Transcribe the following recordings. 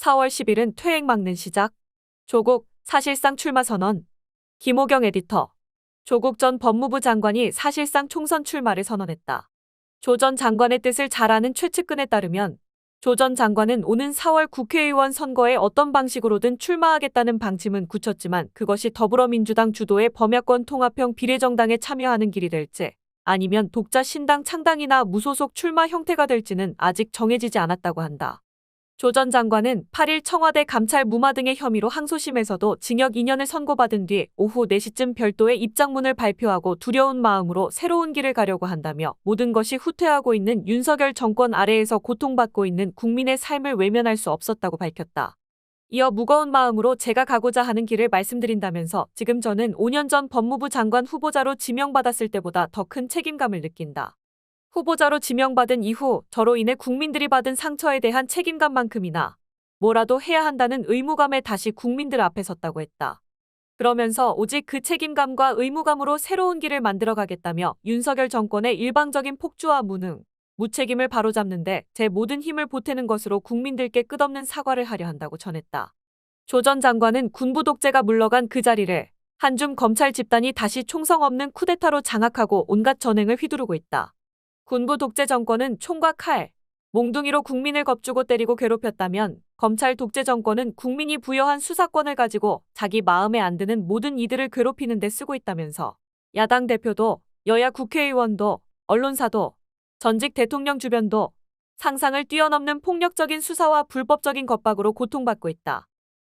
4월 10일은 퇴행 막는 시작. 조국 사실상 출마 선언. 김호경 에디터. 조국 전 법무부 장관이 사실상 총선 출마를 선언했다. 조 전 장관의 뜻을 잘 아는 최측근에 따르면 조 전 장관은 오는 4월 국회의원 선거에 어떤 방식으로든 출마하겠다는 방침은 굳혔지만 그것이 더불어민주당 주도의 범야권 통합형 비례정당에 참여하는 길이 될지 아니면 독자 신당 창당이나 무소속 출마 형태가 될지는 아직 정해지지 않았다고 한다. 조 전 장관은 8일 청와대 감찰 무마 등의 혐의로 항소심에서도 징역 2년을 선고받은 뒤 오후 4시쯤 별도의 입장문을 발표하고 두려운 마음으로 새로운 길을 가려고 한다며 모든 것이 후퇴하고 있는 윤석열 정권 아래에서 고통받고 있는 국민의 삶을 외면할 수 없었다고 밝혔다. 이어 무거운 마음으로 제가 가고자 하는 길을 말씀드린다면서 지금 저는 5년 전 법무부 장관 후보자로 지명받았을 때보다 더 큰 책임감을 느낀다. 후보자로 지명받은 이후 저로 인해 국민들이 받은 상처에 대한 책임감만큼이나 뭐라도 해야 한다는 의무감에 다시 국민들 앞에 섰다고 했다. 그러면서 오직 그 책임감과 의무감으로 새로운 길을 만들어 가겠다며 윤석열 정권의 일방적인 폭주와 무능, 무책임을 바로잡는데 제 모든 힘을 보태는 것으로 국민들께 끝없는 사과를 하려 한다고 전했다. 조 전 장관은 군부 독재가 물러간 그 자리를 한줌 검찰 집단이 다시 총성 없는 쿠데타로 장악하고 온갖 전횡을 휘두르고 있다. 군부 독재 정권은 총과 칼, 몽둥이로 국민을 겁주고 때리고 괴롭혔다면 검찰 독재 정권은 국민이 부여한 수사권을 가지고 자기 마음에 안 드는 모든 이들을 괴롭히는 데 쓰고 있다면서 야당 대표도 여야 국회의원도 언론사도 전직 대통령 주변도 상상을 뛰어넘는 폭력적인 수사와 불법적인 겁박으로 고통받고 있다.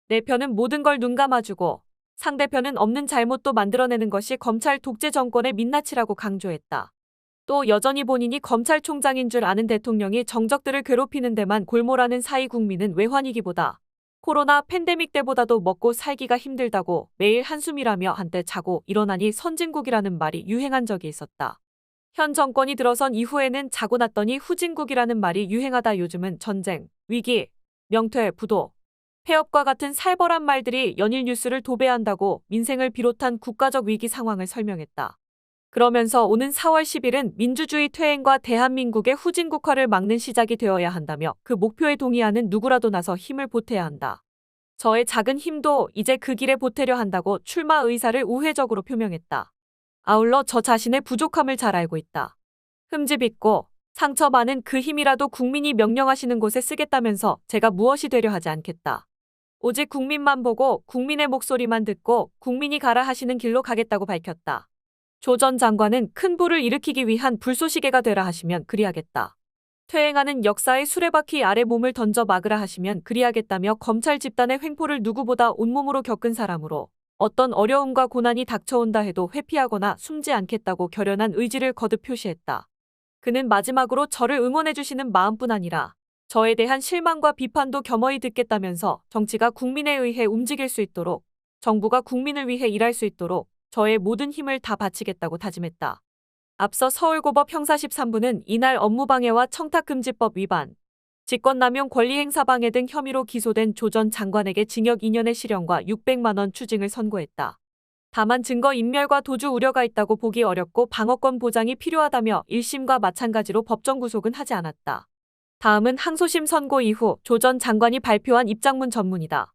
내 편은 모든 걸 눈 감아주고 상대편은 없는 잘못도 만들어내는 것이 검찰 독재 정권의 민낯이라고 강조했다. 또 여전히 본인이 검찰총장인 줄 아는 대통령이 정적들을 괴롭히는 데만 골몰하는 사이 국민은 외환위기보다 코로나 팬데믹 때보다도 먹고 살기가 힘들다고 매일 한숨이라며 한때 자고 일어나니 선진국이라는 말이 유행한 적이 있었다. 현 정권이 들어선 이후에는 자고 났더니 후진국이라는 말이 유행하다 요즘은 전쟁, 위기, 명퇴, 부도, 폐업과 같은 살벌한 말들이 연일 뉴스를 도배한다고 민생을 비롯한 국가적 위기 상황을 설명했다. 그러면서 오는 4월 10일은 민주주의 퇴행과 대한민국의 후진국화를 막는 시작이 되어야 한다며 그 목표에 동의하는 누구라도 나서 힘을 보태야 한다. 저의 작은 힘도 이제 그 길에 보태려 한다고 출마 의사를 우회적으로 표명했다. 아울러 저 자신의 부족함을 잘 알고 있다. 흠집 있고 상처 많은 그 힘이라도 국민이 명령하시는 곳에 쓰겠다면서 제가 무엇이 되려 하지 않겠다. 오직 국민만 보고 국민의 목소리만 듣고 국민이 가라 하시는 길로 가겠다고 밝혔다. 조 전 장관은 큰 불을 일으키기 위한 불쏘시개가 되라 하시면 그리하겠다. 퇴행하는 역사의 수레바퀴 아래 몸을 던져 막으라 하시면 그리하겠다며 검찰 집단의 횡포를 누구보다 온몸으로 겪은 사람으로 어떤 어려움과 고난이 닥쳐온다 해도 회피하거나 숨지 않겠다고 결연한 의지를 거듭 표시했다. 그는 마지막으로 저를 응원해주시는 마음뿐 아니라 저에 대한 실망과 비판도 겸허히 듣겠다면서 정치가 국민에 의해 움직일 수 있도록 정부가 국민을 위해 일할 수 있도록 저의 모든 힘을 다 바치겠다고 다짐했다. 앞서 서울고법 형사 13부는 이날 업무방해와 청탁금지법 위반, 직권남용 권리행사방해 등 혐의로 기소된 조 전 장관에게 징역 2년의 실형과 600만 원 추징을 선고했다. 다만 증거 인멸과 도주 우려가 있다고 보기 어렵고 방어권 보장이 필요하다며 1심과 마찬가지로 법정 구속은 하지 않았다. 다음은 항소심 선고 이후 조 전 장관이 발표한 입장문 전문이다.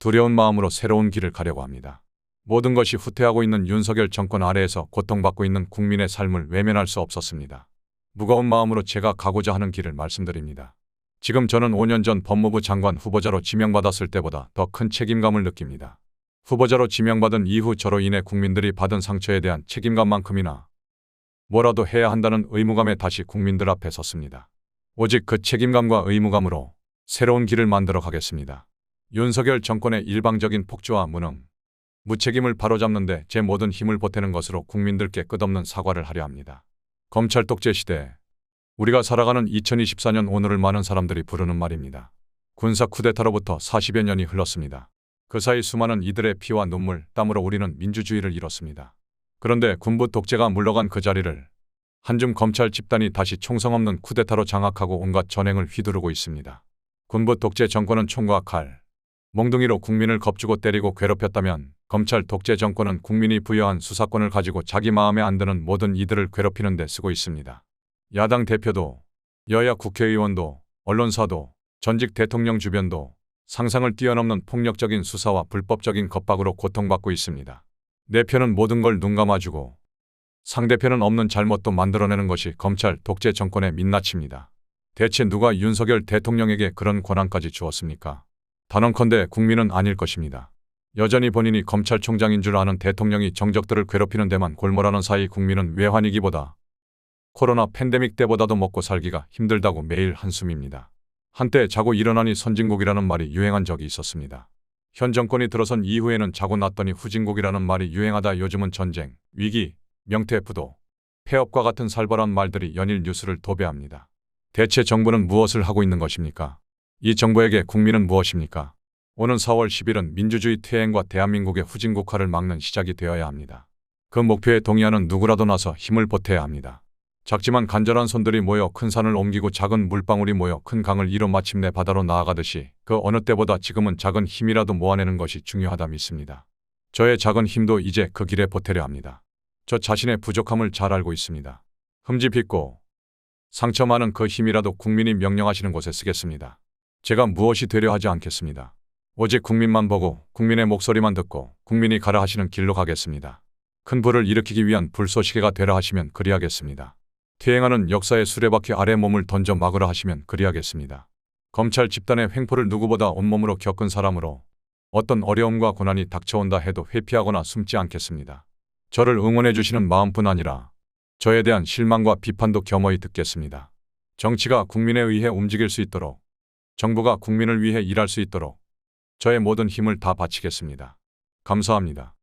두려운 마음으로 새로운 길을 가려고 합니다. 모든 것이 후퇴하고 있는 윤석열 정권 아래에서 고통받고 있는 국민의 삶을 외면할 수 없었습니다. 무거운 마음으로 제가 가고자 하는 길을 말씀드립니다. 지금 저는 5년 전 법무부 장관 후보자로 지명받았을 때보다 더 큰 책임감을 느낍니다. 후보자로 지명받은 이후 저로 인해 국민들이 받은 상처에 대한 책임감만큼이나 뭐라도 해야 한다는 의무감에 다시 국민들 앞에 섰습니다. 오직 그 책임감과 의무감으로 새로운 길을 만들어 가겠습니다. 윤석열 정권의 일방적인 폭주와 무능, 무책임을 바로잡는데 제 모든 힘을 보태는 것으로 국민들께 끝없는 사과를 하려 합니다. 검찰 독재 시대 우리가 살아가는 2024년 오늘을 많은 사람들이 부르는 말입니다. 군사 쿠데타로부터 40여 년이 흘렀습니다. 그 사이 수많은 이들의 피와 눈물, 땀으로 우리는 민주주의를 이뤘습니다. 그런데 군부 독재가 물러간 그 자리를 한줌 검찰 집단이 다시 총성 없는 쿠데타로 장악하고 온갖 전횡을 휘두르고 있습니다. 군부 독재 정권은 총과 칼, 몽둥이로 국민을 겁주고 때리고 괴롭혔다면 검찰 독재 정권은 국민이 부여한 수사권을 가지고 자기 마음에 안 드는 모든 이들을 괴롭히는 데 쓰고 있습니다. 야당 대표도 여야 국회의원도 언론사도 전직 대통령 주변도 상상을 뛰어넘는 폭력적인 수사와 불법적인 겁박으로 고통받고 있습니다. 내 편은 모든 걸 눈감아주고 상대편은 없는 잘못도 만들어내는 것이 검찰 독재 정권의 민낯입니다. 대체 누가 윤석열 대통령에게 그런 권한까지 주었습니까? 단언컨대 국민은 아닐 것입니다. 여전히 본인이 검찰총장인 줄 아는 대통령이 정적들을 괴롭히는 데만 골몰하는 사이 국민은 외환위기보다 코로나 팬데믹 때보다도 먹고 살기가 힘들다고 매일 한숨입니다. 한때 자고 일어나니 선진국이라는 말이 유행한 적이 있었습니다. 현 정권이 들어선 이후에는 자고 났더니 후진국이라는 말이 유행하다 요즘은 전쟁, 위기, 명태, 부도, 폐업과 같은 살벌한 말들이 연일 뉴스를 도배합니다. 대체 정부는 무엇을 하고 있는 것입니까? 이 정부에게 국민은 무엇입니까? 오는 4월 10일은 민주주의 퇴행과 대한민국의 후진국화를 막는 시작이 되어야 합니다. 그 목표에 동의하는 누구라도 나서 힘을 보태야 합니다. 작지만 간절한 손들이 모여 큰 산을 옮기고 작은 물방울이 모여 큰 강을 이뤄 마침내 바다로 나아가듯이 그 어느 때보다 지금은 작은 힘이라도 모아내는 것이 중요하다 믿습니다. 저의 작은 힘도 이제 그 길에 보태려 합니다. 저 자신의 부족함을 잘 알고 있습니다. 흠집 있고 상처 많은 그 힘이라도 국민이 명령하시는 곳에 쓰겠습니다. 제가 무엇이 되려 하지 않겠습니다. 오직 국민만 보고 국민의 목소리만 듣고 국민이 가라 하시는 길로 가겠습니다. 큰 불을 일으키기 위한 불쏘시개가 되라 하시면 그리하겠습니다. 퇴행하는 역사의 수레바퀴 아래 몸을 던져 막으라 하시면 그리하겠습니다. 검찰 집단의 횡포를 누구보다 온몸으로 겪은 사람으로 어떤 어려움과 고난이 닥쳐온다 해도 회피하거나 숨지 않겠습니다. 저를 응원해 주시는 마음뿐 아니라 저에 대한 실망과 비판도 겸허히 듣겠습니다. 정치가 국민에 의해 움직일 수 있도록 정부가 국민을 위해 일할 수 있도록 저의 모든 힘을 다 바치겠습니다. 감사합니다.